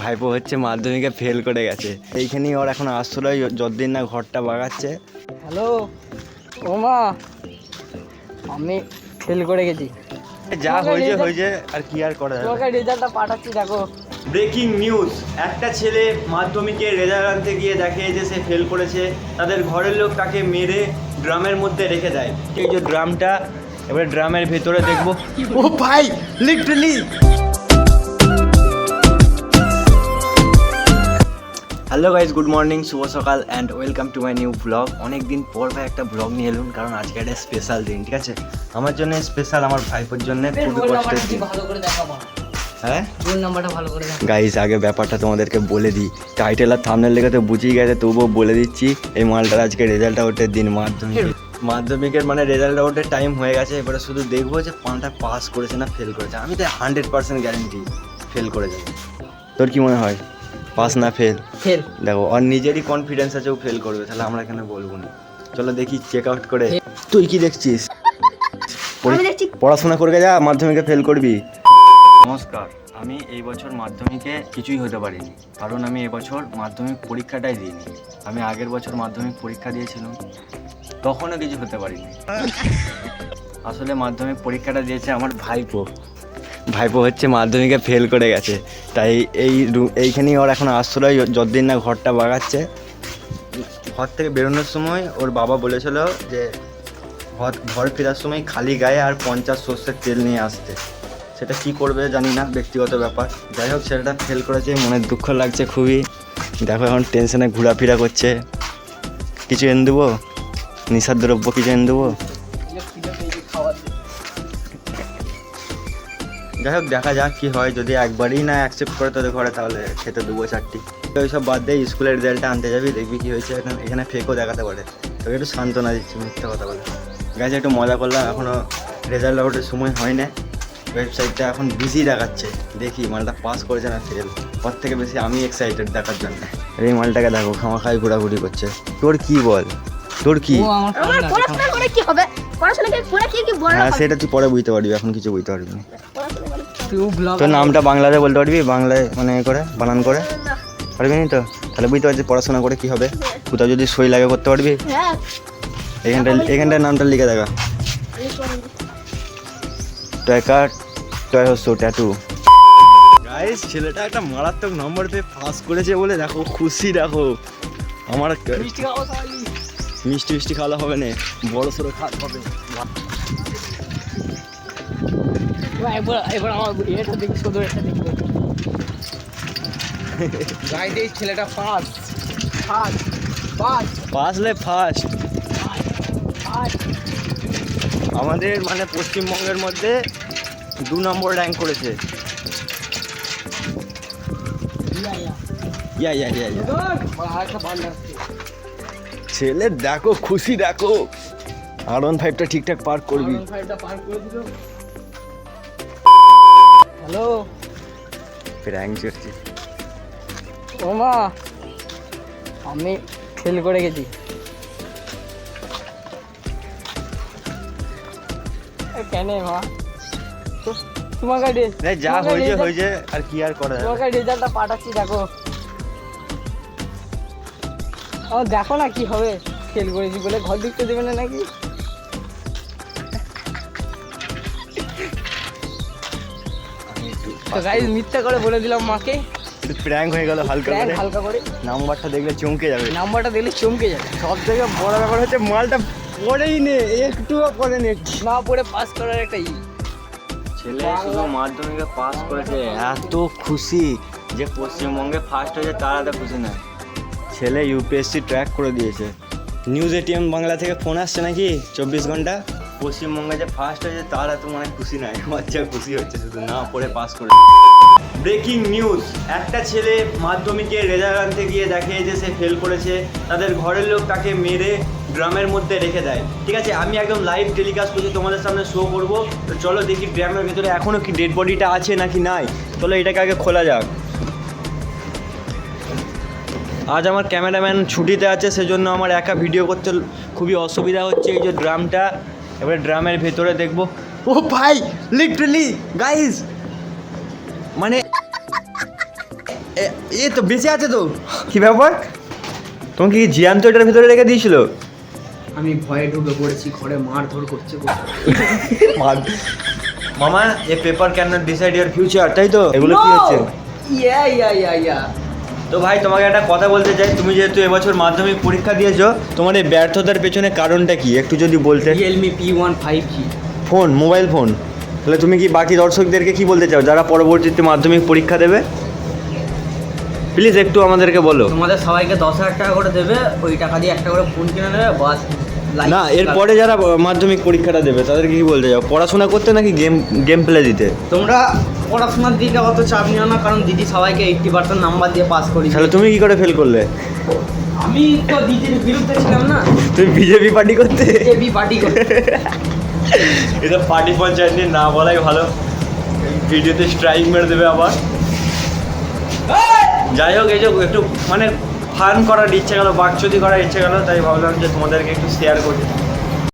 ভাইপো হচ্ছে মাধ্যমিকে ফেল করে গেছে। এইখানেই ওর এখন আশ্রয় যতদিন না ঘরটা বাগাচ্ছে। হ্যালো ওমা আমি ফেল করে গেছি। যা হয়েছে হয়েছে আর কি আর করা যাবে? তোমাকে রেজাল্টটা পাঠাচ্ছি দেখো। ব্রেকিং নিউজ একটা ছেলে মাধ্যমিকে রেজাল্ট আনতে গিয়ে দেখে যে সে ফেল করেছে তাদের ঘরের লোক তাকে মেরে ড্রামের মধ্যে রেখে দেয়। এই যে ড্রামটা এবারে ড্রামের ভেতরে দেখব। ও ভাই literally hello guys good morning শুভ সকাল and welcome to my new blog অনেক দিন পর ভাই একটা ব্লগ নিয়ে এলুন কারণ আজকে একটা স্পেশাল দিন ঠিক আছে? আমার জন্য স্পেশাল আমার ভাইপোর জন্য খুবই কষ্টের দিন। হ্যাঁ? গাইস আগে ব্যাপারটা তোমাদেরকে বলে দিই। টাইটেল আর থামনেল লেগে তো বুঝেই গেছে তবুও বলে দিচ্ছি এই মালটার আজকে রেজাল্ট আউটের দিন মাধ্যমিক মাধ্যমিকের মানে রেজাল্ট আউটের টাইম হয়ে গেছে এবারে শুধু দেখব যে পানটা পাস করেছে না ফেল করেছে। আমি তো হান্ড্রেড পার্সেন্ট গ্যারেন্টি ফেল করে যাবে। তোর কি মনে হয়? পাস না ফেল ফেল দেখো ওর নিজেরই কনফিডেন্স আছে ও ফেল করবে তাহলে আমরা কেন বলব না? চলো দেখি চেক আউট করে। তুই কি দেখছিস? পড়াশোনা করে যা মাধ্যমিকে ফেল করবি। নমস্কার আমি এই বছর মাধ্যমিকে কিছুই হতে পারিনি কারণ আমি এবছর মাধ্যমিক পরীক্ষাটাই দিইনি। আমি আগের বছর মাধ্যমিক পরীক্ষা দিয়েছিলাম তখনও কিছু হতে পারিনি। আসলে মাধ্যমিক পরীক্ষাটা দিয়েছে আমার ভাইপো। ভাইপো হচ্ছে মাধ্যমিকে ফেল করে গেছে। তাই এই এইখানেই ওর এখন আশ্রয়, যতদিন না ঘরটা বাগাচ্ছে। ঘর থেকে বেরোনোর সময় ওর বাবা বলেছিল যে, ঘর ঘর ফেরার সময় খালি গায়ে আর পঞ্চাশ সর্ষের তেল নিয়ে আসতে। সেটা কি করবে জানি না, ব্যক্তিগত ব্যাপার। যাই হোক ছেলেটা ফেল করেছে মনে দুঃখ লাগছে খুবই। দেখো এখন টেনশনে ঘোরাফেরা করছে। কিছু এনে দেবো? নিশার দ্রব্য কিছু এনে দেবো? যাই হোক দেখা যাক কি হয়। যদি একবারই না অ্যাকসেপ্ট করে তোদের ঘরে তাহলে খেতে দেবো চারটি। তো ওইসব বাদ দিয়ে স্কুলের রেজাল্টটা আনতে যাবি দেখবি কি হয়েছে। এখানে এখানে ফেকও দেখাতে পারে। তোকে একটু সান্ত্বনা দিচ্ছি মিথ্যা কথা বলে। গাছে একটু মজা করলাম এখনও রেজাল্ট আউটের সময় হয় না ওয়েবসাইটটা এখন বিজি দেখাচ্ছে। দেখি মালটা পাস করেছে না ফেল ওর থেকে বেশি আমি এক্সাইটেড দেখার জন্য। এই মালটাকে দেখো খামা খামাখাই ঘোরাঘুরি করছে। তোর কি বল? তোর কি? ও আমার আমার সামনে আছে। পড়াশোনা করে কি হবে? পড়াশোনা কি করে কি কি বড় হ্যাঁ হবে? সেটা তুই পরে বুঝতে পারবি এখন কিছু বুঝতে পারবি না। ব্লগ তোর নামটা বাংলাতে বলতে পারবি? বাংলায় মানে করে বানান করে? পারবি নি তো? তাহলে বুঝতে পারছি পড়াশোনা করে কি হবে। কোথাও যদি সই লাগে করতে পারবি? হ্যাঁ। এখানটা এখানটার নামটা লিখে দেখা। করুন। টয় হস্ত ট্যাটু গাইস ছেলেটা একটা মারাত্মক নম্বর পেয়ে পাস করেছে বলে দেখো খুশি দেখো। আমার মিষ্টি মিষ্টি খাওয়া হবে না বড় সড়ো খাওয়া হবে। এবার আমার এটা দেখি শুধু এটা দেখবে গাইড এই ছেলেটা পাস আমাদের মানে পশ্চিমবঙ্গের মধ্যে দু নম্বর র্যাঙ্ক করেছে। ইয়া ইয়া ইয়া ইয়া ছেলে দেখো খুশি দেখো। আর ওয়ান ফাইভটা ঠিকঠাক পার্ক করবি। ফাইভটা পার করে দিল। হ্যালো। র্যাঙ্ক চড়ছি ওমা আমি ফেল করে গেছি। কেন মা? তোমাকে যা হয়েছে হয়েছে আর কি আর করা তোমাকে রেজাল্টটা পাঠাচ্ছি দেখো। ও দেখো না কি হবে। ফেল করেছি বলে ঘর ঢুকতে দেবে না নাকি? তো গাইজ মিথ্যা করে বলে দিলাম মাকে। প্র্যাঙ্ক হয়ে গেল হালকা করে। হালকা করে। নাম্বারটা দেখলে চমকে যাবে। নাম্বারটা দিলে চমকে যাবে। সব থেকে বড় ব্যাপার হচ্ছে মালটা পড়েই নে একটুও পড়ে নে। না পড়ে পাস করার একটা ই। ছেলে শুধু মাধ্যমিকে পাস করেছে এত খুশি যে পশ্চিমবঙ্গে ফার্স্ট হয়েছে তার এত খুশি না। ছেলে ইউপিএসসি ট্র্যাক করে দিয়েছে। নিউজ এটিএম বাংলা থেকে ফোন আসছে নাকি? চব্বিশ ঘণ্টা? পশ্চিমবঙ্গে যে ফার্স্ট হয়েছে, তার এত মানে খুশি নাই। বাচ্চা খুশি হচ্ছে, শুধু না পড়ে পাস করে। ব্রেকিং নিউজ একটা ছেলে মাধ্যমিকে রেজাল্ট আনতে গিয়ে দেখে যে সে ফেল করেছে, তাদের ঘরের লোক তাকে মেরে ড্রামের মধ্যে রেখে দেয়। ঠিক আছে, আমি একদম লাইভ টেলিকাস্ট করছি, তোমাদের সামনে শো করব। তো চলো দেখি ড্রামের ভেতরে এখনও কি ডেড বডিটা আছে নাকি নাই? চলো এটাকে আগে খোলা যাক। আজ আমার ক্যামেরাম্যান ছুটিতে আছে, সেজন্য আমার একা ভিডিও করতে খুবই অসুবিধা হচ্ছে এই যে ড্রামটা এবারে ড্রামের ভেতরে দেখব। ও ভাই লিটারালি গাইস মানে এ- তো বেঁচে আছে তো। কি ব্যাপার? তোমাকে কি জিয়ান তো এটার ভেতরে রেখে দিয়েছিল? আমি ভয়ে ঢুকে পড়েছি ঘরে মার মারধর করছে মামা a paper can not decide your future তাই তো? এগুলো কি হচ্ছে? ইয়া ইয়া ইয়া ইয়া তো ভাই তোমাকে একটা কথা বলতে চাই। তুমি যেহেতু এবছর মাধ্যমিক পরীক্ষা দিয়েছ তোমার এই ব্যর্থতার পেছনে কারণটা কি? একটু যদি বলতে। Realme P one five G phone mobile phone তাহলে তুমি কি বাকি দর্শকদেরকে কি বলতে চাও? যারা পরবর্তীতে মাধ্যমিক পরীক্ষা দেবে? প্লিজ একটু আমাদেরকে বলো। তোমাদের সবাইকে দশ হাজার টাকা করে দেবে ওই টাকা দিয়ে একটা করে ফোন কিনে নেবে বাস। না এরপরে যারা মাধ্যমিক পরীক্ষাটা দেবে তাদেরকে কি বলতে যাও পড়াশোনা করতে নাকি গেম গেম প্লে দিতে? তোমরা পড়াশোনার দিকে অত চাপ নিও না কারণ দিদি সবাইকে এইটটি পার্সেন্ট নাম্বার দিয়ে পাস করি তাহলে তুমি কি করে ফেল করলে? আমি তো দিদির বিরুদ্ধে ছিলাম না। তুমি বিজেপি পার্টি করতে? বিজেপি পার্টি করে এটা পার্টি পঞ্চায়েত নিয়ে না বলাই ভালো। ভিডিওতে স্ট্রাইক মেরে দেবে আবার। যাই হোক এই যে একটু মানে ফান করার ইচ্ছে গেল, বাকচুদি করার ইচ্ছে গেলো, তাই ভাবলাম যে তোমাদেরকে একটু শেয়ার করি।